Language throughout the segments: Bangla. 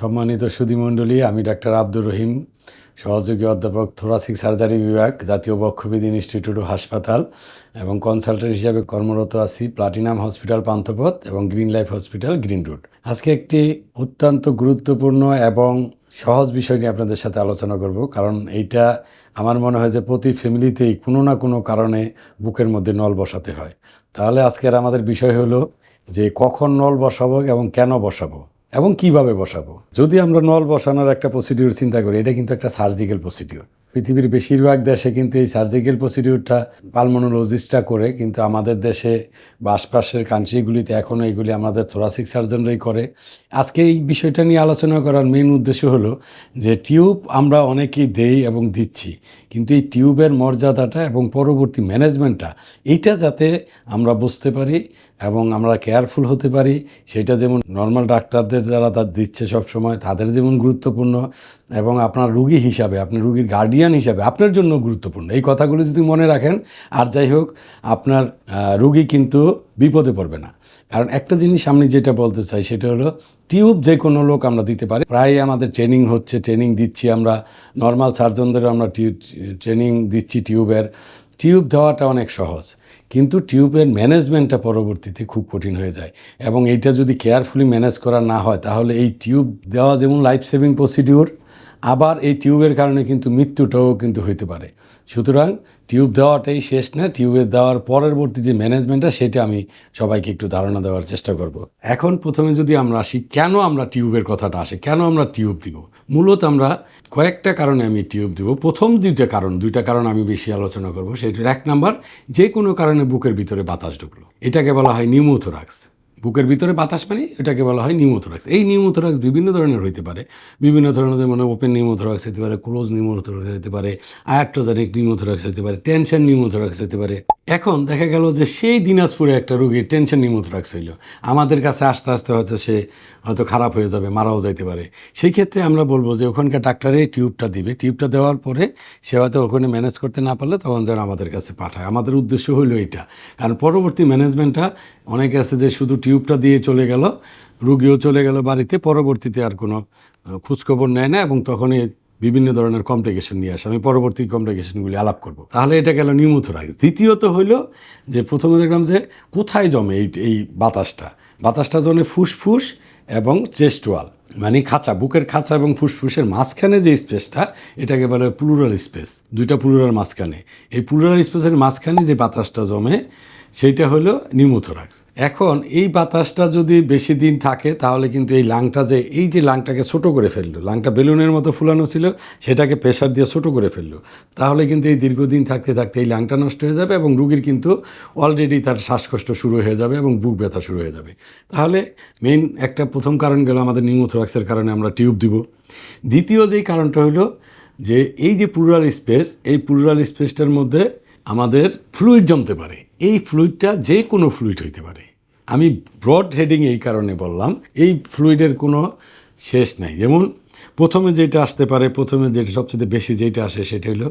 সম্মানিত সুধীমণ্ডলী, আমি ডাক্তার আব্দুর রহিম, সহযোগী অধ্যাপক থোরাসিক সার্জারি বিভাগ, জাতীয় বক্ষবিধি ইনস্টিটিউট ও হাসপাতাল এবং কনসালটেন্ট হিসাবে কর্মরত আছি প্লাটিনাম হসপিটাল পান্থপথ এবং green life hospital green route. আজকে একটি অত্যন্ত গুরুত্বপূর্ণ এবং সহজ বিষয় নিয়ে আপনাদের সাথে আলোচনা করব, কারণ এইটা আমার মনে হয় যে প্রতি ফ্যামিলিতেই কোনো না কোনো কারণে বুকের মধ্যে নল বসাতে হয়। তাহলে আজকের আমাদের বিষয় হলো যে কখন নল বসাবো এবং কেন বসাবো? এবং কীভাবে বসাবো? যদি আমরা নল বসানোর একটা প্রসিডিউর চিন্তা করি, এটা কিন্তু একটা সার্জিক্যাল প্রসিডিউর পৃথিবীর বেশিরভাগ দেশে কিন্তু এই সার্জিক্যাল প্রসিডিউরটা পালমোনোলজিস্টরা করে, কিন্তু আমাদের দেশে বা আশপাশের কান্ট্রিগুলিতে এখনও এগুলি আমাদের থোরাসিক সার্জনরাই করে। আজকে এই বিষয়টা নিয়ে আলোচনা করার মেন উদ্দেশ্য হলো যে টিউব আমরা অনেকেই দেই এবং দিচ্ছি। কিন্তু এই টিউবের মর্যাদাটা এবং পরবর্তী ম্যানেজমেন্টটা, এইটা যাতে আমরা বুঝতে পারি এবং আমরা কেয়ারফুল হতে পারি, সেটা যেমন নর্মাল ডাক্তারদের যারা তার দিচ্ছে সব সময় তাদের যেমন গুরুত্বপূর্ণ এবং আপনার রুগী হিসাবে, আপনি রুগীর গার্ডিয়ান হিসাবে আপনার জন্য গুরুত্বপূর্ণ। এই কথাগুলো যদি মনে রাখেন, আর যাই হোক, আপনার রুগী কিন্তু বিপদে পড়বে না। কারণ একটা জিনিস আমি যেটা বলতে চাই, সেটা হলো টিউব যে কোনো লোক আমরা দিতে পারি। প্রায় আমাদের ট্রেনিং হচ্ছে ট্রেনিং দিচ্ছি আমরা। নর্মাল সার্জনদেরও আমরা ট্রেনিং দিচ্ছি টিউবের। টিউব দেওয়াটা অনেক সহজ। কিন্তু টিউবের ম্যানেজমেন্টটা পরবর্তীতে খুব কঠিন হয়ে যায়। এবং এইটা যদি কেয়ারফুলি ম্যানেজ করা না হয়, তাহলে এই টিউব দেওয়া যেমন লাইফ সেভিং প্রসিডিউর আবার এই টিউবের কারণে কিন্তু মৃত্যুটাও কিন্তু হইতে পারে। সুতরাং টিউব দেওয়াটাই শেষ না টিউবের দেওয়ার পরবর্তী যে ম্যানেজমেন্টটা, সেটা আমি সবাইকে একটু ধারণা দেওয়ার চেষ্টা করব। এখন প্রথমে যদি আমরা আসি, কেন আমরা টিউবের কথাটা আসে? কেন আমরা টিউব দিব? মূলত আমরা কয়েকটা কারণে আমি টিউব দিব। প্রথম দুইটা কারণ দুইটা কারণ আমি বেশি আলোচনা করব। সেটার এক নাম্বার, যে কোনো কারণে বুকের ভিতরে বাতাস ঢুকলো। এটাকে বলা হয় নিউমোথোরাক্স। বুকের ভিতরে বাতাস পানি এটাকে বলা হয় নিউমোথোরাক্স এই নিউমোথোরাক্স বিভিন্ন ধরনের হইতে পারে। বিভিন্ন ধরনের মানে ওপেন নিউমোথোরাক্স হতে পারে ক্লোজ নিউমোথোরাক্স হতে পারে আয়াট্রোজানিক নিউমোথোরাক্স হতে পারে টেনশন নিউমোথোরাক্স হতে পারে। এখন দেখা গেল যে সেই দিনাজপুরে একটা রোগীর টেনশন নিউমোথোরাক্স হইল। আমাদের কাছে আস্তে আস্তে হয়তো সে হয়তো খারাপ হয়ে যাবে, মারাও যাইতে পারে। সেই ক্ষেত্রে আমরা বলব যে ওখানকার ডাক্তারে টিউবটা দিবে। টিউবটা দেওয়ার পরে সে হয়তো ওখানে ম্যানেজ করতে না পারলে তখন যেন আমাদের কাছে পাঠায়। আমাদের উদ্দেশ্য হইল এটা কারণ পরবর্তী ম্যানেজমেন্টটা অনেকে আছে যে শুধু টিউবটা দিয়ে চলে গেল, রুগীও চলে গেল বাড়িতে, পরবর্তীতে আর কোনো খোঁজখবর নেয় না এবং তখনই বিভিন্ন ধরনের কমপ্লিকেশন নিয়ে আসে। আমি পরবর্তী কমপ্লিকেশনগুলি আলাপ করব। তাহলে এটা গেল নিউমোথোরাক্স দ্বিতীয়ত হইল যে, প্রথমে দেখলাম যে, কোথায় জমে এই এই বাতাসটা? বাতাসটা জমে ফুসফুস এবং চেস্ট ওয়াল মানে খাঁচা, বুকের খাঁচা এবং ফুসফুসের মাঝখানে যে স্পেসটা, এটাকে বলে প্লুরাল স্পেস। দুইটা প্লুরাল মাঝখানে। এই প্লুরাল স্পেসের মাঝখানে যে বাতাসটা জমে সেইটা হলো নিউমোথোরাক্স। এখন এই বাতাসটা যদি বেশি দিন থাকে, তাহলে কিন্তু এই লাংটা যে, এই যে লাংটাকে ছোট করে ফেলল, লাংটা বেলুনের মতো ফুলানো ছিল, সেটাকে প্রেশার দিয়ে ছোট করে ফেলল, তাহলে কিন্তু এই দীর্ঘদিন থাকতে থাকতে এই লাংটা নষ্ট হয়ে যাবে এবং রুগীর কিন্তু অলরেডি তার শ্বাসকষ্ট শুরু হয়ে যাবে এবং বুক ব্যথা শুরু হয়ে যাবে। তাহলে মেইন একটা প্রথম কারণ গেল আমাদের নিউমোথোরাক্সের কারণে আমরা টিউব দিব। দ্বিতীয় যেই কারণটা হলো যে, এই যে প্লুরাল স্পেস এই প্লুরাল স্পেসটার মধ্যে আমাদের ফ্লুইড জমতে পারে। এই ফ্লুইডটা যে কোনো ফ্লুইড হইতে পারে। আমি ব্রড হেডিং এই কারণে বললাম, এই ফ্লুইডের কোনো শেষ নাই। যেমন প্রথমে যেটা আসতে পারে, প্রথমে যেটা সবচেয়ে বেশি যেটা আসে সেটা হলো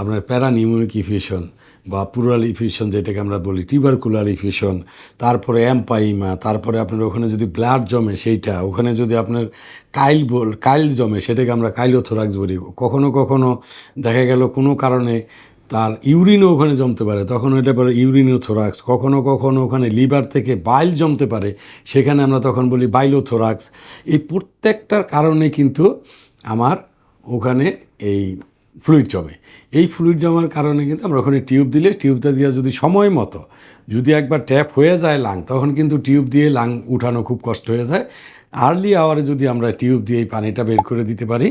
আপনার প্যারানিউমোনিক ইফিউশন বা পুরাল ইফিউশন যেটাকে আমরা বলি টিউবারকুলার ইফিউশন তারপরে অ্যাম্পাইমা তারপরে আপনার ওখানে যদি ব্লাড জমে সেইটা, ওখানে যদি আপনার কাইল বল, কাইল জমে, সেটাকে আমরা কাইলোথোরাক্স বলি। কখনো কখনো দেখা গেল কোনো কারণে তার ইউরিনও ওখানে জমতে পারে, তখন এটা বলে ইউরিনোথোরাক্স, কখনো কখনো ওখানে লিভার থেকে বাইল জমতে পারে, সেখানে আমরা তখন বলি বাইলোথোরাক্স। এই প্রত্যেকটার কারণে কিন্তু আমার ওখানে এই ফ্লুইড জমে। এই ফ্লুইড জমার কারণে কিন্তু আমরা ওখানে টিউব দিলে, টিউবটা দিয়ে যদি সময় মতো, যদি একবার ট্যাপ হয়ে যায় লাং, তখন কিন্তু টিউব দিয়ে লাং উঠানো খুব কষ্ট হয়ে যায়। আর্লি আওয়ারে যদি আমরা টিউব দিয়ে এই পানিটা বের করে দিতে পারি,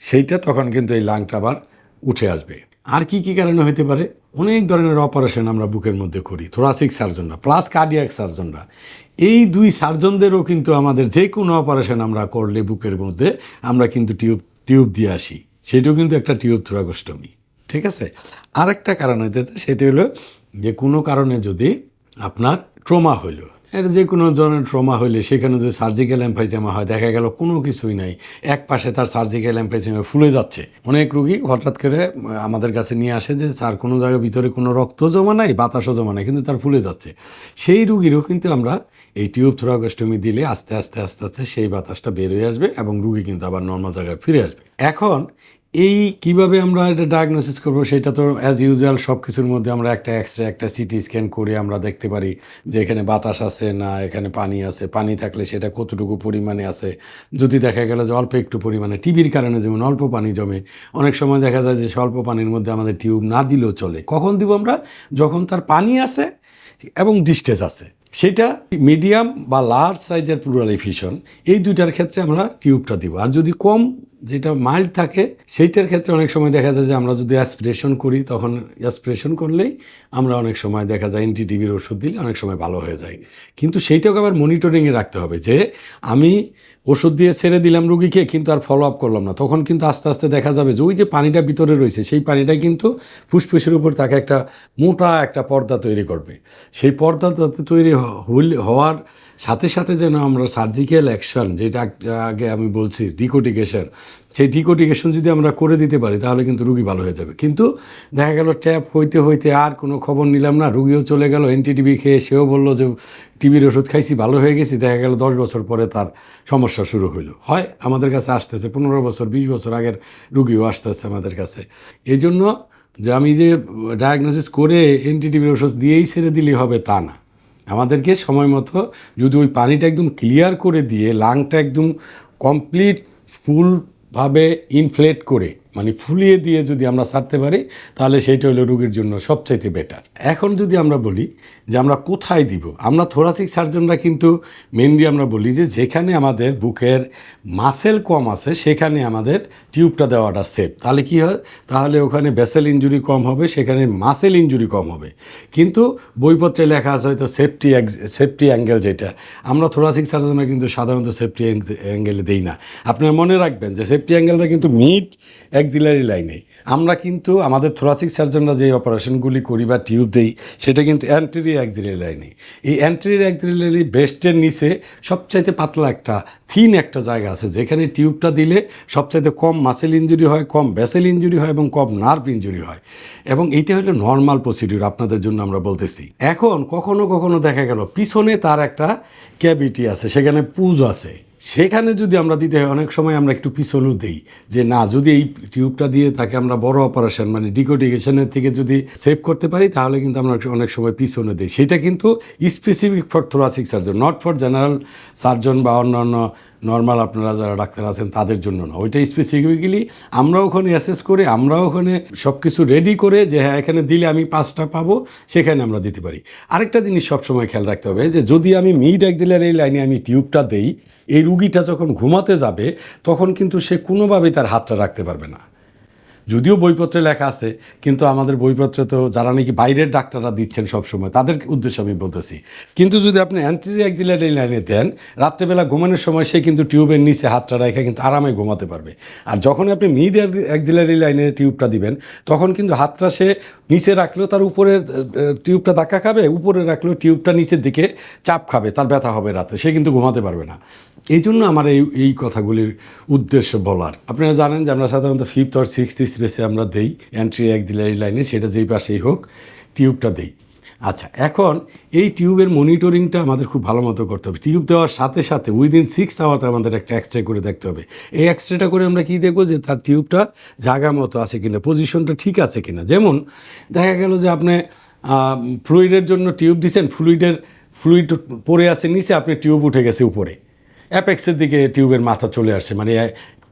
সেইটা তখন কিন্তু এই লাংটা আবার উঠে আসবে। আর কি কি কারণে হতে পারে? অনেক ধরনের অপারেশন আমরা বুকের মধ্যে করি থোরাসিক সার্জনরা প্লাস কার্ডিয়াক সার্জনরা এই দুই সার্জনদেরও কিন্তু আমাদের যে কোনো অপারেশন আমরা করলে বুকের মধ্যে আমরা কিন্তু টিউব টিউব দিয়ে আসি। সেটাও কিন্তু একটা টিউব থোরাগোস্টমি ঠিক আছে? আরেকটা কারণ হইতে সেটা হলো যে কোনো কারণে যদি আপনার ট্রোমা হইল এটা যে কোনো ধরনের ট্রমা হলে সেখানে যদি সার্জিক্যাল এম্পাইজেমা হয়, দেখা গেল কোনো কিছুই নাই। এক পাশে তার সার্জিক্যাল এম্পাইজেমা ফুলে যাচ্ছে। অনেক রুগী হঠাৎ করে আমাদের কাছে নিয়ে আসে যে তার কোনো জায়গায় ভিতরে কোনো রক্ত জমা নাই, বাতাসও জমা নাই, কিন্তু তার ফুলে যাচ্ছে। সেই রুগীরও কিন্তু আমরা এই টিউব থোরাকস্টমি দিলে আস্তে আস্তে আস্তে আস্তে সেই বাতাসটা বের হয়ে আসবে এবং রুগী কিন্তু আবার নর্মাল জায়গায় ফিরে আসবে। এখন এই কীভাবে আমরা এটা ডায়াগনোসিস করব সেটা তো অ্যাজ ইউজুয়াল সব কিছুর মধ্যে আমরা একটা এক্স রে একটা সিটি স্ক্যান করে আমরা দেখতে পারি যে এখানে বাতাস আছে না এখানে পানি আছে। পানি থাকলে সেটা কতটুকু পরিমাণে আছে? যদি দেখা গেল যে অল্প একটু পরিমাণে, টিভির কারণে যেমন অল্প পানি জমে, অনেক সময় দেখা যায় যে স্বল্প পানির মধ্যে আমাদের টিউব না দিলেও চলে। কখন দিব আমরা? যখন তার পানি আছে এবং ডিস্টেজ আছে। সেটা মিডিয়াম বা লার্জ সাইজের প্লুরাল এফিশন এই দুইটার ক্ষেত্রে আমরা টিউবটা দিব। আর যদি কম যেটা মাইল্ড থাকে, সেইটার ক্ষেত্রে অনেক সময় দেখা যায় যে আমরা যদি অ্যাসপিরেশন করি, তখন অ্যাসপিরেশন করলেই আমরা অনেক সময় দেখা যায় এনটি টিভির ওষুধ দিলে অনেক সময় ভালো হয়ে যায়। কিন্তু সেইটাকে আবার মনিটরিংয়ে রাখতে হবে যে আমি ওষুধ দিয়ে ছেড়ে দিলাম রুগীকে, কিন্তু আর ফলো আপ করলাম না। তখন কিন্তু আস্তে আস্তে দেখা যাবে যে ওই যে পানিটা ভিতরে রয়েছে, সেই পানিটা কিন্তু ফুসফুসের উপর তাকে একটা মোটা একটা পর্দা তৈরি করবে। সেই পর্দা তাতে তৈরি হওয়ার সাথে সাথে যেন আমরা সার্জিক্যাল অ্যাকশন যেটা আগে আমি বলছি ডিকোটিকেশন সেই ডিকোটিকেশন যদি আমরা করে দিতে পারি, তাহলে কিন্তু রুগী ভালো হয়ে যাবে। কিন্তু দেখা গেল ট্যাপ হইতে হইতে আর কোনো খবর নিলাম না, রুগীও চলে গেল এনটিটিভি খেয়ে সেও বলল যে, টিভির ওষুধ খাইছি, ভালো হয়ে গেছি। দেখা গেল দশ বছর পরে তার সমস্যা শুরু হইল। হয় আমাদের কাছে আসতেছে, পনেরো বছর, বিশ বছর আগের রুগীও আসতেছে আমাদের কাছে। এই জন্য যে আমি যে ডায়াগনোসিস করে এনটিটিভির ওষুধ দিয়েই ছেড়ে দিলে হবে তা না। আমাদেরকে সময় মতো যদি ওই পানিটা একদম ক্লিয়ার করে দিয়ে লাংটা একদম কমপ্লিট ফুলভাবে ইনফ্লেট করে। মানে ফুলিয়ে দিয়ে যদি আমরা ছাড়তে পারি, তাহলে সেইটা হলো রোগীর জন্য সবচাইতে বেটার এখন যদি আমরা বলি যে আমরা কোথায় দিব, আমরা থোরাসিক সার্জনরা কিন্তু মেনলি আমরা বলি যে যেখানে আমাদের বুকের মাসেল কম আছে, সেখানে আমাদের টিউবটা দেওয়াটা সেফ তাহলে কি হয়? তাহলে ওখানে ভেসেল ইঞ্জুরি কম হবে, সেখানে মাসেল ইঞ্জুরি কম হবে। কিন্তু বইপত্রে লেখা আছে হয়তো সেফটি সেফটি অ্যাঙ্গেল যেটা। আমরা থোরাসিক সার্জনরা কিন্তু সাধারণত সেফটি অ্যাঙ্গেলে দেই না। আপনারা মনে রাখবেন যে সেফটি অ্যাঙ্গেলটা কিন্তু মিড অ্যাক্সিলারি লাইনে আমরা কিন্তু আমাদের থোরাসিক সার্জনরা যে অপারেশনগুলি করি বা টিউব দেই, সেটা কিন্তু অ্যান্টেরি অ্যাক্সিলারি লাইনে এই। অ্যান্টেরি অ্যাক্সিলারি বেস্টের নিচে সবচাইতে পাতলা একটা থিন একটা জায়গা আছে, যেখানে টিউবটা দিলে সবচাইতে কম মাসেল ইঞ্জুরি হয়, কম ভ্যাসেল ইঞ্জুরি হয় এবং কম নার্ভ ইঞ্জুরি হয়। এবং এইটা হলো নর্মাল প্রসিডিউর আপনাদের জন্য আমরা বলতেছি। এখন কখনো কখনো দেখা গেল, পিছনে তার একটা ক্যাভিটি আছে, সেখানে পুজ আছে। সেখানে যদি আমরা দিতে হয়, অনেক সময় আমরা একটু পিছনও দিই, যে না, যদি এই টিউবটা দিয়ে তাকে আমরা বড় অপারেশন মানে ডিকোডিকেশনের থেকে যদি সেভ করতে পারি, তাহলে কিন্তু আমরা অনেক সময় পিছনে দিই। সেটা কিন্তু specific for thoracic surgeon not for general surgeon বা অন্যান্য নর্মাল আপনারা যারা ডাক্তার আছেন তাদের জন্য না। ওইটা স্পেসিফিক্যালি আমরা ওখানে অ্যাসেস করে, আমরা ওখানে সব কিছু রেডি করে যে হ্যাঁ এখানে দিলে আমি পাঁচটা পাবো, সেখানে আমরা দিতে পারি। আরেকটা জিনিস সবসময় খেয়াল রাখতে হবে যে যদি আমি মিড অ্যাক্সিলারি লাইনে আমি টিউবটা দেই, এই রুগীটা যখন ঘুমাতে যাবে, তখন কিন্তু সে কোনোভাবেই তার হাতটা রাখতে পারবে না। যদিও বইপত্রে লেখা আছে, কিন্তু আমাদের বইপত্রে তো যারা নাকি বাইরের ডাক্তাররা দিচ্ছেন সবসময়, তাদের উদ্দেশ্যে আমি বলতেছি। কিন্তু যদি আপনি অ্যান্টি অ্যাক্সিলারি লাইনে দেন, রাত্রেবেলা ঘুমানোর সময় সে কিন্তু টিউবের নিচে হাতটা রেখে কিন্তু আরামে ঘুমাতে পারবে। আর যখন আপনি মিড অ্যাক্সিলারি লাইনে টিউবটা দিবেন, তখন কিন্তু হাতটা সে নিচে রাখলেও তার উপরের টিউবটা ধাক্কা খাবে, উপরে রাখলেও টিউবটা নিচের দিকে চাপ খাবে, তার ব্যথা হবে রাতে, সে কিন্তু ঘুমাতে পারবে না। এই জন্য আমার এই এই কথাগুলির উদ্দেশ্য বলার। আপনারা জানেন যে আমরা সাধারণত ফিফথ আর সিক্সথ স্পেসে আমরা দেই এন্ট্রি অ্যাক্সিলারি লাইনে সেটা যেই পাশেই হোক টিউবটা দেই। আচ্ছা এখন এই টিউবের মনিটরিংটা আমাদের খুব ভালো মতো করতে হবে। টিউব দেওয়ার সাথে সাথে উইদিন সিক্স আওয়ারতে আমাদের একটা এক্সরে করে দেখতে হবে। এই এক্সরেটা করে আমরা কী দেখব যে তার টিউবটা জায়গা মতো আছে কিনা পজিশনটা ঠিক আছে কিনা। যেমন দেখা গেল যে আপনি ফ্লুইডের জন্য টিউব দিচ্ছেন ফ্লুইডের ফ্লুইড পড়ে আছে, নিচে আপনি টিউব উঠে গেছে উপরে। অ্যাপেক্সের দিকে টিউবের মাথা চলে আসছে মানে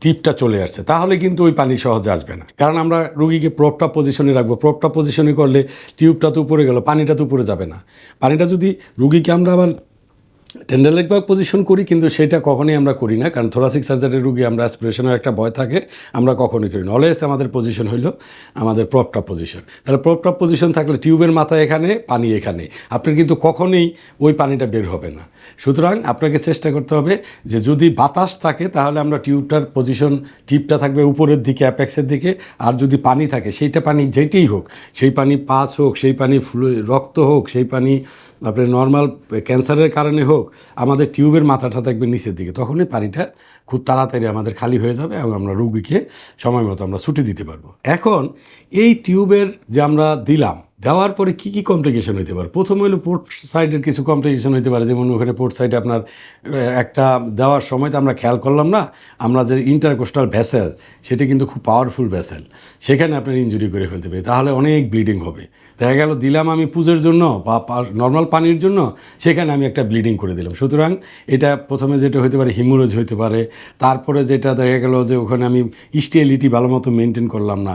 টিপটা চলে আসছে। তাহলে কিন্তু ওই পানি সহজে আসবে না। কারণ আমরা রুগীকে প্রপটা পজিশনে রাখব। প্রপটা পজিশনে করলে টিউবটা তো উপরে গেল, পানিটা তো উপরে যাবে না। পানিটা যদি রুগীকে আমরা আবার টেন্ডার লেগ ব্যাক পজিশন করি, কিন্তু সেটা কখনোই আমরা করি না, কারণ থোরাসিক সার্জারির রুগী আমরা অ্যাসপিরেশনের একটা ভয় থাকে, আমরা কখনোই করি না। অলওয়েজ আমাদের পজিশন হইল আমাদের প্রপটপ পজিশন তাহলে প্রপটপ পজিশন থাকলে টিউবের মাথা এখানে, পানি এখানে। আপনার কিন্তু কখনোই ওই পানিটা বের হবে না। সুতরাং আপনাকে চেষ্টা করতে হবে যে যদি বাতাস থাকে, তাহলে আমরা টিউবটার পজিশন টিপটা থাকবে উপরের দিকে অ্যাপেক্সের দিকে। আর যদি পানি থাকে, সেইটা পানি যেইটাই হোক, সেই পানি পাস হোক, সেই পানি ফ্লু রক্ত হোক, সেই পানি আপনার নর্মাল ক্যান্সারের কারণে হোক আমাদের টিউবের মাথাটা থাকবে নিচের দিকে, তখনই পানিটা খুব তাড়াতাড়ি আমাদের খালি হয়ে যাবে এবং আমরা রুগীকে সময় মতো আমরা ছুটি দিতে পারব। এখন এই টিউবের যে আমরা দিলাম, দেওয়ার পরে কী কী কমপ্লিকেশন হইতে পারে? প্রথম হলো পোর্ট সাইডের কিছু কমপ্লিকেশন হইতে পারে, যেমন ওখানে পোর্ট সাইডে আপনার একটা দেওয়ার সময় তো আমরা খেয়াল করলাম না, আমরা যে ইন্টারকোস্টাল ভ্যাসেল সেটা কিন্তু খুব পাওয়ারফুল ভ্যাসেল সেখানে আপনার ইঞ্জুরি করে ফেলতে পারি, তাহলে অনেক ব্লিডিং হবে। দেখা গেল দিলাম আমি পুজোর জন্য বা নর্মাল পানির জন্য, সেখানে আমি একটা ব্লিডিং করে দিলাম। সুতরাং এটা প্রথমে যেটা হতে পারে হিমোরেজ হতে পারে, তারপরে যেটা দেখা গেল যে ওখানে আমি স্টিএলিটি ভালো মতো মেনটেন করলাম না,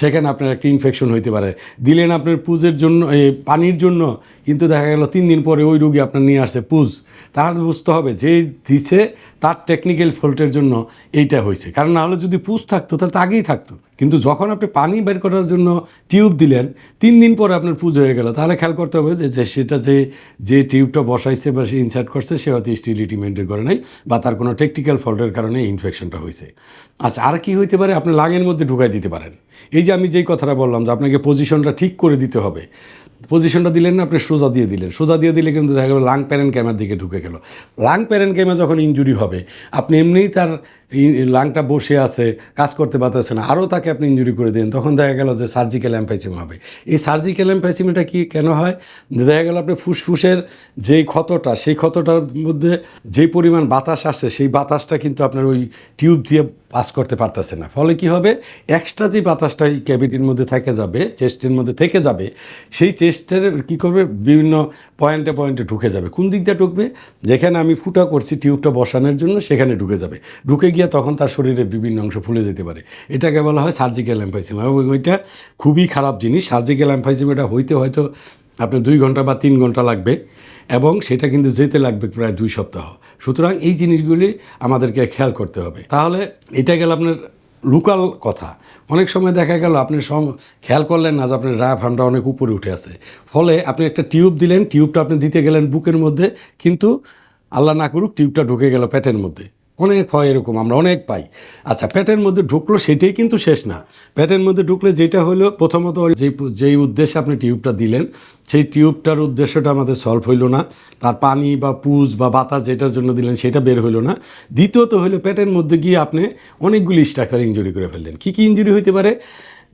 সেখানে আপনার একটা ইনফেকশন হইতে পারে। দিলেন আপনার পুজের জন্য এই পানির জন্য, কিন্তু দেখা গেল তিন দিন পরে ওই রুগী আপনার নিয়ে আসছে পুজ। তার বুঝতে হবে যে দিছে তার টেকনিক্যাল ফল্টের জন্য এইটা হয়েছে কারণ না হলে যদি পুজ থাকতো, তাহলে তো আগেই থাকতো। কিন্তু যখন আপনি পানি বের করার জন্য টিউব দিলেন, তিন দিন পরে আপনার পুজো হয়ে গেল। তাহলে খেয়াল করতে হবে যে সেটা যে যে টিউবটা বসাইছে বা সে ইনসার্ট করছে, সে হয়তো স্টিলিটি মেনটেন করে নাই বা তার কোনো টেকনিক্যাল ফল্টের কারণে ইনফেকশনটা হয়েছে। আচ্ছা আর কি হইতে পারে? আপনি লাঙের মধ্যে ঢুকাই দিতে পারেন। এই যে আমি যেই কথাটা বললাম যে, আপনাকে পজিশনটা ঠিক করে দিতে হবে। পজিশনটা দিলেন না, আপনি সোজা দিয়ে দিলেন। সোজা দিয়ে দিলে কিন্তু দেখা গেল লাং প্যারেন ক্যামের দিকে ঢুকে গেল। লাং প্যারেন ক্যামে যখন ইঞ্জুরি হবে, আপনি এমনিই তার লাংটা বসে আছে, কাজ করতে পারতেছে না। আরও তাকে আপনি ইঞ্জুরি করে দেন তখন দেখা গেল যে সার্জিক্যাল অ্যাম্পাইসিম হবে। এই সার্জিক্যাল অ্যাম্পাইসিমটা কি কেন হয়? যে দেখা গেল আপনি ফুসফুসের যেই ক্ষতটা, সেই ক্ষতটার মধ্যে যেই পরিমাণ বাতাস আসছে, সেই বাতাসটা কিন্তু আপনার ওই টিউব দিয়ে পাস করতে পারতেছে না। ফলে কি হবে? এক্সট্রা যে বাতাসটা এই ক্যাভিটির মধ্যে থেকে যাবে চেস্টের মধ্যে থেকে যাবে, সেই চেস্টের কি করবে? বিভিন্ন পয়েন্টে পয়েন্টে ঢুকে যাবে। কোন দিক দিয়ে ঢুকবে? যেখানে আমি ফুটা করছি টিউবটা বসানোর জন্য, সেখানে ঢুকে যাবে। ঢুকে গিয়ে তখন তার শরীরের বিভিন্ন অংশ ফুলে যেতে পারে। এটাকে বলা হয় সার্জিক্যাল অ্যাম্পাইসিম এবং ওইটা খুবই খারাপ জিনিস। সার্জিক্যাল অ্যাম্পাইসিম এটা হইতে হয়তো আপনার দুই ঘণ্টা বা তিন ঘণ্টা লাগবে এবং সেটা কিন্তু যেতে লাগবে প্রায় দুই সপ্তাহ। সুতরাং এই জিনিসগুলি আমাদেরকে খেয়াল করতে হবে। তাহলে এটা গেল আপনার লোকাল কথা। অনেক সময় দেখা গেল আপনি সম খেয়াল করলেন না যে আপনার ডায়াফ্রামটা অনেক উপরে উঠে আছে। ফলে আপনি একটা টিউব দিলেন টিউবটা আপনি দিতে গেলেন বুকের মধ্যে, কিন্তু আল্লাহ না করুক টিউবটা ঢুকে গেল পেটের মধ্যে। অনেক হয় এরকম, আমরা অনেক পাই। আচ্ছা পেটের মধ্যে ঢুকলো সেটাই কিন্তু শেষ না। পেটের মধ্যে ঢুকলে যেটা হলো, প্রথমত যেই যেই উদ্দেশ্যে আপনি টিউবটা দিলেন, সেই টিউবটার উদ্দেশ্যটা আমাদের সলভ হইল না। তার পানি বা পুজ বা বাতাস যেটার জন্য দিলেন সেটা বের হইল না। দ্বিতীয়ত হলো পেটের মধ্যে গিয়ে আপনি অনেকগুলি স্ট্রাকচার ইঞ্জুরি করে ফেললেন। কী কী ইঞ্জুরি হইতে পারে?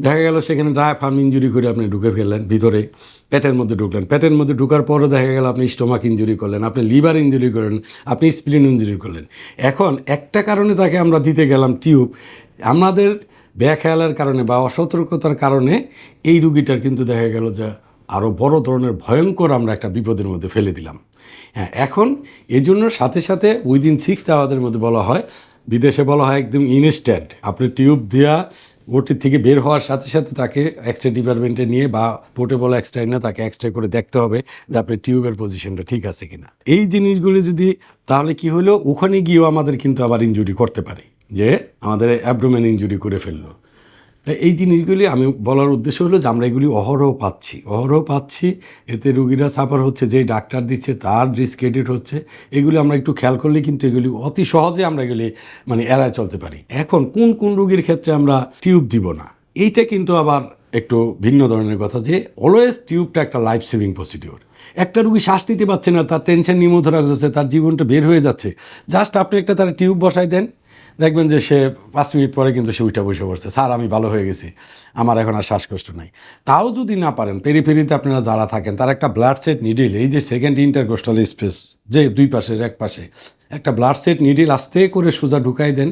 দেখা গেল সেখানে ডায়াফার্ম ইঞ্জুরি করে আপনি ঢুকে ফেললেন, ভিতরে পেটের মধ্যে ঢুকলেন। পেটের মধ্যে ঢুকার পরও দেখা গেল আপনি স্টোমাক ইঞ্জুরি করলেন, আপনি লিভার ইঞ্জুরি করলেন, আপনি স্প্লিন ইঞ্জুরি করলেন। এখন একটা কারণে তাকে আমরা দিতে গেলাম টিউব আমাদের ব্যাখেয়ালের কারণে বা অসতর্কতার কারণে এই রুগীটার কিন্তু দেখা গেল যে আরও বড় ধরনের ভয়ঙ্কর আমরা একটা বিপদের মধ্যে ফেলে দিলাম। হ্যাঁ এখন এই জন্য সাথে সাথে উইদিন সিক্স আওয়ারের মধ্যে বলা হয়, বিদেশে বলা হয় একদম ইনস্ট্যান্ট আপনি টিউব দেওয়া ওটির থেকে বের হওয়ার সাথে সাথে তাকে এক্সরে ডিপার্টমেন্টে নিয়ে বা পোর্টেবল এক্সট্রা না তাকে এক্সরে করে দেখতে হবে যে আপনার টিউবের পজিশনটা ঠিক আছে কিনা। এই জিনিসগুলি যদি, তাহলে কি হলো? ওখানে গিয়েও আমাদের কিন্তু আবার ইনজুরি করতে পারে। যে আমাদের অ্যাব্রোমেন ইঞ্জুরি করে ফেলল। তাই এই জিনিসগুলি আমি বলার উদ্দেশ্য হলো যে আমরা এগুলি অহরহ পাচ্ছি। অহরহ পাচ্ছি, এতে রুগীরা সাফার হচ্ছে যে ডাক্তার দিচ্ছে তার রিস্ক এডিট হচ্ছে। এগুলি আমরা একটু খেয়াল করলে কিন্তু এগুলি অতি সহজে আমরা এগুলি মানে এড়ায় চলতে পারি। এখন কোন কোন রুগীর ক্ষেত্রে আমরা টিউব দিব না? এইটা কিন্তু আবার একটু ভিন্ন ধরনের কথা যে অলওয়েজ টিউবটা একটা লাইফ সেভিং প্রসিডিওর একটা রুগী শ্বাস নিতে পারছে না, তার টেনশন নিমোধরা যাচ্ছে তার জীবনটা বের হয়ে যাচ্ছে। জাস্ট আপনি একটা তার টিউব বসাই দেন দেখবেন যে সে পাঁচ মিনিট পরে কিন্তু সে উঠে বসে পড়ছে। স্যার, আমি ভালো হয়ে গেছি। আমার এখন আর শ্বাসকষ্ট নাই। তাও যদি না পারেন পেরি পেরিতে আপনারা যারা থাকেন, তার একটা ব্লাড সেট নিডিল, এই যে সেকেন্ড ইন্টারকোস্টাল স্পেস যে দুই পাশের, এক পাশে একটা ব্লাড সেট নিডিল আস্তে করে সোজা ঢুকাই দেন।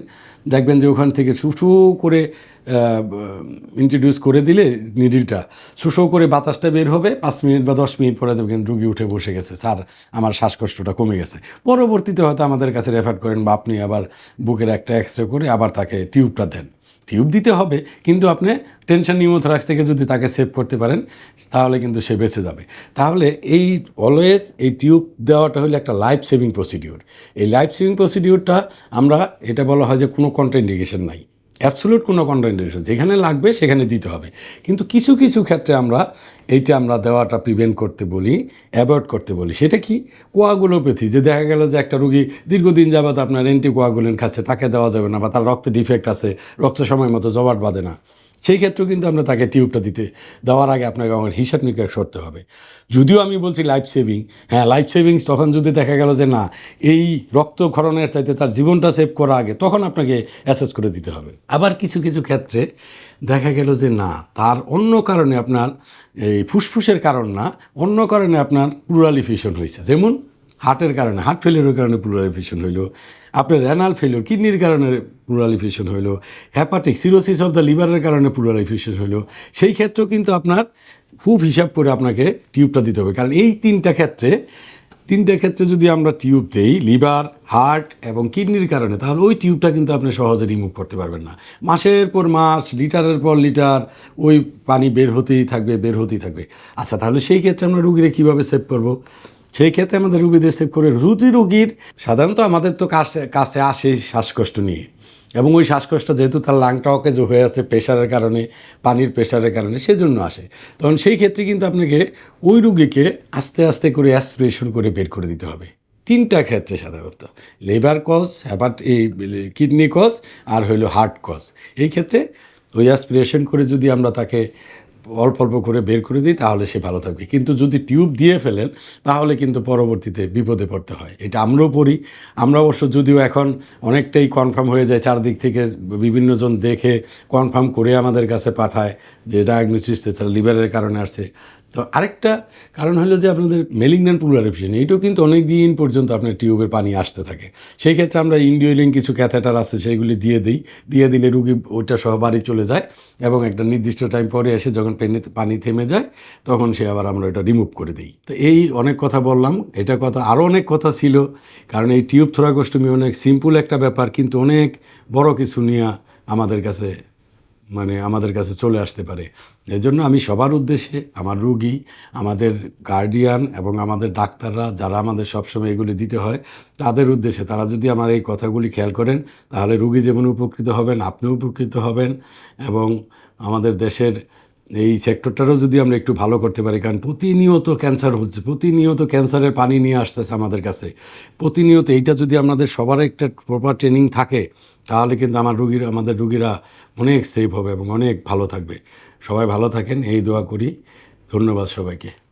দেখবেন যে ওখান থেকে সুসু করে ইন্ট্রোডিউস করে দিলে নিডিলটা শুশো করে বাতাসটা বের হবে, পাঁচ মিনিট বা দশ মিনিট পরে দেখবেন রুগী উঠে বসে গেছে। স্যার, আমার শ্বাসকষ্টটা কমে গেছে। পরবর্তীতে হয়তো আমাদের কাছে রেফার করেন বা আপনি আবার বুকের একটা এক্স রে করে আবার তাকে টিউবটা দেন। টিউব দিতে হবে, কিন্তু আপনি টেনশন নিউমোথরাক্স থেকে যদি তাকে সেভ করতে পারেন, তাহলে কিন্তু সে বেঁচে যাবে। তাহলে এই অলওয়েজ এই টিউব দেওয়াটা হলো একটা লাইফ সেভিং প্রসিডিউর এই লাইফ সেভিং প্রসিডিউরটা আমরা, এটা বলা হয় যে কোনো কন্ট্রাইন্ডিকেশন নাই। অ্যাবসোলুট কোনো কন্ট্রাইন্ডিকেশন যেখানে লাগবে সেখানে দিতে হবে। কিন্তু কিছু কিছু ক্ষেত্রে আমরা এইটা আমরা দেওয়াটা প্রিভেন্ট করতে বলি অ্যাভয়েড করতে বলি। সেটা কি? কোয়াগুলোপ্যাথি, যে দেখা গেল যে একটা রুগী দীর্ঘদিন যাবত আপনার অ্যান্টি কোয়াগুলেন খাচ্ছে, তাকে দেওয়া যাবে না বা তার রক্তে ডিফেক্ট আছে, রক্ত সময় মতো জবাট বাঁধে না। সেই ক্ষেত্রেও কিন্তু আমরা তাকে টিউবটা দিতে, দেওয়ার আগে আপনাকে আমার হিসাব নিকাশ করতে হবে। যদিও আমি বলছি লাইফ সেভিং হ্যাঁ লাইফ সেভিংস তখন যদি দেখা গেল যে না, এই রক্তক্ষরণের চাইতে তার জীবনটা সেভ করা আগে, তখন আপনাকে অ্যাসেস করে দিতে হবে। আবার কিছু কিছু ক্ষেত্রে দেখা গেল যে না, তার অন্য কারণে আপনার এই ফুসফুসের কারণ না, অন্য কারণে আপনার প্লুরালিফিকেশন হয়েছে। যেমন হার্টের কারণে হার্ট ফেলিওরের কারণে প্লুরালিফিকেশন হইল, আপনার রেনাল ফেলিওর কিডনির কারণে প্লুরালিফিকেশন হইল। হ্যাপাটিক সিরোসিস অফ দ্য লিভারের কারণে প্লুরালিফিকেশন হইল। সেই ক্ষেত্রেও কিন্তু আপনার খুব হিসাব করে আপনাকে টিউবটা দিতে হবে। কারণ এই তিনটা ক্ষেত্রে তিনটা ক্ষেত্রে যদি আমরা টিউব দেই লিভার হার্ট এবং কিডনির কারণে, তাহলে ওই টিউবটা কিন্তু আপনি সহজে রিমুভ করতে পারবেন না। মাসের পর মাস, লিটারের পর লিটার, ওই পানি বের হতেই থাকবে, বের হতেই থাকবে। আচ্ছা তাহলে সেই ক্ষেত্রে আমরা রুগীরা কীভাবে সেভ করব? সেই ক্ষেত্রে আমাদের রুগীদের সেভ করে, রুটি রুগীর সাধারণত আমাদের তো কাছে কাছে আসে শ্বাসকষ্ট নিয়ে। এবং ওই শ্বাসকষ্ট যেহেতু তার লাংটা অকেজ হয়ে আছে প্রেশারের কারণে, পানির প্রেশারের কারণে, সেজন্য আসে। তখন সেই ক্ষেত্রে কিন্তু আপনাকে ওই রুগীকে আস্তে আস্তে করে অ্যাসপিরেশন করে বের করে দিতে হবে। তিনটা ক্ষেত্রে সাধারণত। লেবার কজ হ্যাপাট এই কিডনি কজ আর হইল হার্ট কজ এই ক্ষেত্রে ওই অ্যাসপিরেশন করে যদি আমরা তাকে অল্প অল্প করে বের করে দিই, তাহলে সে ভালো থাকবে। কিন্তু যদি টিউব দিয়ে ফেলেন, তাহলে কিন্তু পরবর্তীতে বিপদে পড়তে হয়। এটা আমরাও পড়ি। আমরা অবশ্য যদিও এখন অনেকটাই কনফার্ম হয়ে যায়, চারদিক থেকে বিভিন্নজন দেখে কনফার্ম করে আমাদের কাছে পাঠায় যে ডায়াগনোসিস লিভারের কারণে আসছে। তো আরেকটা কারণ হলো যে আপনাদের মেলিগন্যান্ট পুলারিফিকেশন এইটাও কিন্তু অনেক দিন পর্যন্ত আপনার টিউবের পানি আসতে থাকে। সেই ক্ষেত্রে আমরা ইন্ডিওলিং কিছু ক্যাথেটার আছে, সেইগুলি দিয়ে দিই। দিয়ে দিলে রুগী ওইটা সহ বাড়ি চলে যায় এবং একটা নির্দিষ্ট টাইম পরে এসে যখন পেনে পানি থেমে যায়, তখন সে আবার আমরা এটা রিমুভ করে দিই। তো এই অনেক কথা বললাম। এটা কথা আরও অনেক কথা ছিল, কারণ এই টিউব থোরাকোস্টমি অনেক সিম্পল একটা ব্যাপার, কিন্তু অনেক বড় কিছু নিয়ে আমাদের কাছে মানে আমাদের কাছে চলে আসতে পারে। এই জন্য আমি সবার উদ্দেশ্যে আমার রুগী, আমাদের গার্ডিয়ান এবং আমাদের ডাক্তাররা যারা আমাদের সবসময় এগুলি দিতে হয়, তাদের উদ্দেশ্যে তারা যদি আমার এই কথাগুলি খেয়াল করেন, তাহলে রুগী যেমন উপকৃত হবেন, আপনিও উপকৃত হবেন এবং আমাদের দেশের এই সেক্টরটারও যদি আমরা একটু ভালো করতে পারি, কারণ প্রতিনিয়ত ক্যান্সার হচ্ছে, প্রতিনিয়ত ক্যান্সারের পানি নিয়ে আসতেছে আমাদের কাছে। প্রতিনিয়ত এইটা যদি আমাদের সবার একটা প্রপার ট্রেনিং থাকে তাহলে কিন্তু আমার রুগীরা, আমাদের রুগীরা অনেক সেফ হবে এবং অনেক ভালো থাকবে। সবাই ভালো থাকেন, এই দোয়া করি। ধন্যবাদ সবাইকে।